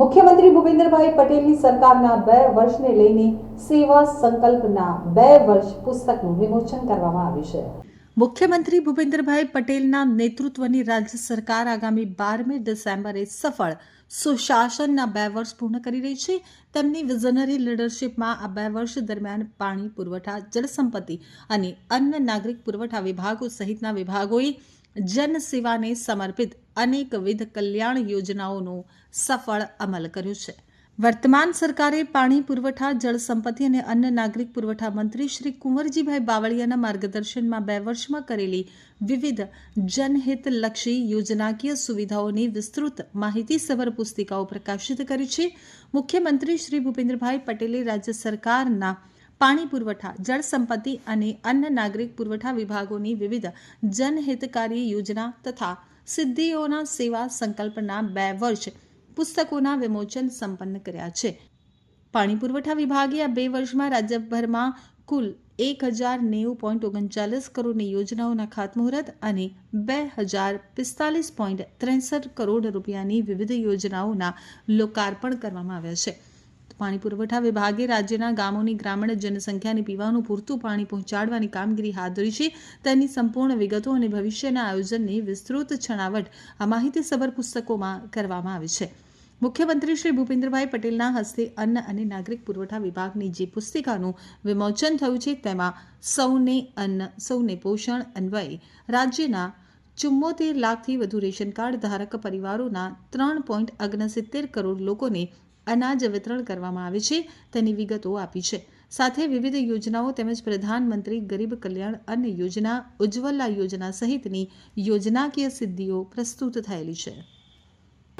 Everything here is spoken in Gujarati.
મુખ્યમંત્રી ભૂપેન્દ્રભાઈ પટેલની સરકારના બે વર્ષને લઈને સેવા સંકલ્પના બે વર્ષ પુસ્તકનું વિમોચન કરવામાં આવ્યું છે. મુખ્યમંત્રી ભૂપેન્દ્રભાઈ પટેલના નેતૃત્વની રાજ્ય સરકાર આગામી બારમી ડિસેમ્બરે સફળ સુશાસનના બે વર્ષ પૂર્ણ કરી રહી છે. તેમની વિઝનરી લીડરશિપમાં આ બે વર્ષ દરમિયાન પાણી પુરવઠા, જળસંપત્તિ અને અન્ન નાગરિક પુરવઠા વિભાગો સહિતના વિભાગોએ જનસેવાને સમર્પિત અનેકવિધ કલ્યાણ યોજનાઓનો સફળ અમલ કર્યો છે. વર્તમાન સરકારે પાણી પુરવઠા જળસંપત્તિ અને અન્ન નાગરિક પુરવઠા મંત્રી શ્રી કુંવરજીભાઈ બાવળિયાના માર્ગદર્શનમાં બે વર્ષમાં કરેલી વિવિધ જનહિતલક્ષી યોજનાકીય સુવિધાઓની વિસ્તૃત માહિતીસભર પુસ્તિકાઓ પ્રકાશિત કરી છે. મુખ્યમંત્રી શ્રી ભૂપેન્દ્રભાઈ પટેલે રાજ્ય સરકારના પાણી પુરવઠા, જળ સંપત્તિ અને અન્ન નાગરિક પુરવઠા વિભાગોની વિવિધ જનહિતકારી યોજના તથા સિદ્ધિઓના સેવા સંકલ્પના બે વર્ષ પુસ્તકોના વિમોચન સંપન્ન કર્યા છે. પાણી પુરવઠા વિભાગે આ બે વર્ષમાં રાજ્યભરમાં કુલ એક હજાર નેવું પોઈન્ટ ઓગણચાલીસ કરોડની યોજનાઓના ખાતમુહૂર્ત અને બે હજાર પિસ્તાલીસ પોઈન્ટ ત્રેસઠ કરોડ રૂપિયાની વિવિધ યોજનાઓના લોકાર્પણ કરવામાં આવ્યા છે. પાણી પુરવઠા વિભાગે રાજ્યના ગામોની ગ્રામીણ જનસંખ્યાને પીવાનું પૂરતું પાણી પહોંચાડવાની કામગીરી હાથ ધરી છે. તેની સંપૂર્ણ વિગતો અને ભવિષ્યના આયોજનની વિસ્તૃત છણાવટ આ માહિતીસભર પુસ્તકોમાં કરવામાં આવી છે. મુખ્યમંત્રી શ્રી ભૂપેન્દ્રભાઈ પટેલના હસ્તે અન્ન અને નાગરિક પુરવઠા વિભાગની જે પુસ્તિકાનું વિમોચન થયું છે, તેમાં સૌને અન્ન, સૌને પોષણ અન્વયે રાજ્યના ચુમ્મોતેર લાખથી વધુ રેશન કાર્ડ ધારક પરિવારોના ત્રણ પોઈન્ટ ઓગણસિત્તેર કરોડ લોકોને અનાજ વિતરણ કરવામાં આવે છે, તેની વિગતો આપી છે. સાથે વિવિધ યોજનાઓ તેમજ પ્રધાનમંત્રી ગરીબ કલ્યાણ અન્ન યોજના, ઉજ્જવલા યોજના સહિતની યોજનાકીય સિદ્ધિઓ પ્રસ્તુત થયેલી છે.